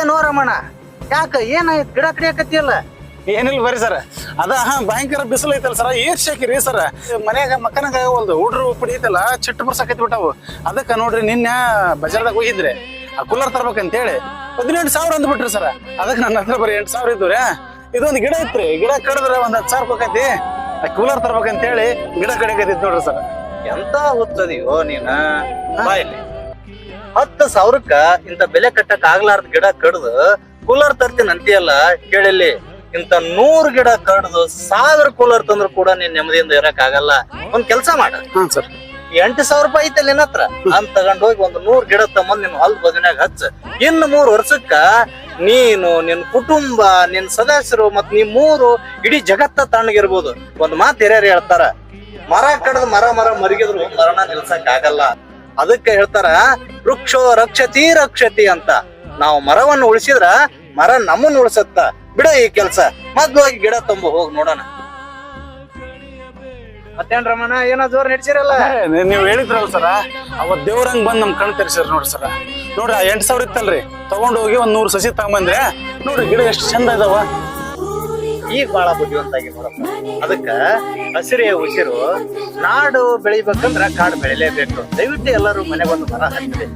ಏನೋ ರಮಣ? ಯಾಕ ಏನಾಯ್ತು ಗಿಡ ಕಡಿಯಾಕತ್ತಿಯಲ್ಲ? ಏನಿಲ್ಲ ಬರ್ರಿ ಸರ್. ಅದ ಹಾ ಭಯಂಕರ ಬಿಸಿಲು ಐತಲ್ಲ ಸರ್ ಏರ್ ಶಾಕಿರಿ ಸರ್? ಮನ್ಯಾಗ ಮಕ್ಕನಾಗ ಒಂದು ಹುಡ್ರು ಐತಲ್ಲ ಚಿಟ್ಟು ಬರ್ಸಕೈತಿ ಬಿಟ್ಟಾವು. ಅದಕ್ಕೆ ನೋಡ್ರಿ ನಿನ್ನೆ ಬಜಾರ್ದಾಗ ಹೋಗಿದ್ರೆ. ಆ ಕೂಲರ್ ತರ್ಬೇಕಂತೇಳಿ ಹದಿನೆಂಟು ಸಾವಿರ ಅಂದ್ಬಿಟ್ರಿ ಸರ್. ಅದಕ್ಕೆ ನನ್ನ ಹತ್ರ ಬರೀ ಎಂಟು ಸಾವಿರ ಇದ್ದು ಇದೊಂದು ಗಿಡ ಐತ್ರಿ ಗಿಡ ಕಡಿದ್ರೆ ಒಂದ್ ಹತ್ತು ಸಾವಿರ ರೂಪಾಯಿ ಆ ಕೂಲರ್ ತರ್ಬೇಕಂತೇಳಿ ಗಿಡ ಕಡಿಯಕೈತಿ ನೋಡ್ರಿ ಸರ್. ಎಂತ ಓದ್ತದಿಯೋ ನೀನ? ಬಾ ಇಲ್ಲಿ. ಹತ್ತು ಸಾವಿರಕ್ಕ ಇಂತ ಬೆಲೆ ಕಟ್ಟಕ್ ಆಗ್ಲಾರ್ದ ಗಿಡ ಕಡ್ದು ಕೂಲರ್ ತರ್ತೀನಿ ಅಂತೀಯಲ್ಲ ಕೇಳಿಲ್ಲಿ ಇಂತ ನೂರ್ ಗಿಡ ಕಡ್ದು ಸಾವಿರ ಕೂಲರ್ ತಂದ್ರು ಕೂಡ ನೀನ್ ನೆಮ್ಮದಿಯಿಂದ ಇರಕ್ ಆಗಲ್ಲ. ಒಂದ್ ಕೆಲ್ಸ ಮಾಡ. ಸರ್. ಎಂಟು ಸಾವಿರ ರೂಪಾಯಿ ಐತಲ್ಲ ನಿನ್ನ ಹತ್ರ. ಅಂತ ತಗೊಂಡ್ ಹೋಗಿ ಒಂದು ನೂರ್ ಗಿಡ ತಗೊಂಡ್ ನಿನ್ ಹೊಲ್ ಬದನ್ಯಾಗ ಹಚ್ಚ. ಇನ್ನು ಮೂರ್ ವರ್ಷಕ್ಕ ನೀನು ನಿನ್ ಕುಟುಂಬ ನಿನ್ ಸದಸ್ಯರು ಮತ್ ನೀ ಮೂರು ಇಡೀ ಜಗತ್ತ ತಣ್ಣಗಿರ್ಬೋದು. ಒಂದ್ ಮಾತು ಹಿರಿಯರು ಹೇಳ್ತಾರ ಮರ ಕಡ್ದು ಮರ ಮರ ಮರಿಗಿದ್ರು ಮರಣ ನಿಲ್ಸಕ್ ಆಗಲ್ಲ. ಅದಕ್ಕೆ ಹೇಳ್ತಾರ ವೃಕ್ಷೋ ರಕ್ಷತಿ ರಕ್ಷತಿ ಅಂತ. ನಾವು ಮರವನ್ನು ಉಳಿಸಿದ್ರ ಮರ ನಮ್ಮನ್ನ ಉಳಿಸತ್ತ. ಬಿಡ ಈ ಕೆಲ್ಸ. ಮೊದ್ಲು ಹೋಗಿ ಗಿಡ ತುಂಬ ಹೋಗಿ ನೋಡೋಣ. ಮತ್ತೇನ್ ರಮಣ, ಏನೋ ಜೋರ್ ನಡ್ಸಿರಲ್ಲ? ನೀವು ಹೇಳಿದ್ರಲ್ಲ ಸರ, ಅವತ್ ದೇವ್ರಂಗ್ ಬಂದ್ ನಮ್ ಕಣ್ ತೆರ್ಸಿರ್ ನೋಡ್ರಿ ಸರ. ನೋಡ್ರಿ, ಆ ಎಂಟ್ ಸಾವಿರ ಇತ್ತಲ್ರಿ, ತಗೊಂಡ್ ಹೋಗಿ ಒಂದ್ ನೂರ್ ಸಸಿ ತಗೊಂಬಂದ್ರೆ, ನೋಡ್ರಿ, ಗಿಡ ಎಷ್ಟು ಚಂದ ಇದಾವ. ಈಗ ಬಹಳ ಬುದ್ಧಿವಂತಾಗಿ ನೋಡಪ್ಪ. ಅದಕ್ಕ ಹಸಿರೇ ಉಸಿರು ನಾಡು ಬೆಳಿಬೇಕಂದ್ರ ಕಾಡು ಬೆಳಿಲೇಬೇಕು. ದಯವಿಟ್ಟು ಎಲ್ಲರೂ ಮನೆಗೊಂದು ಮರ ಹಚ್ಚಿರಿ.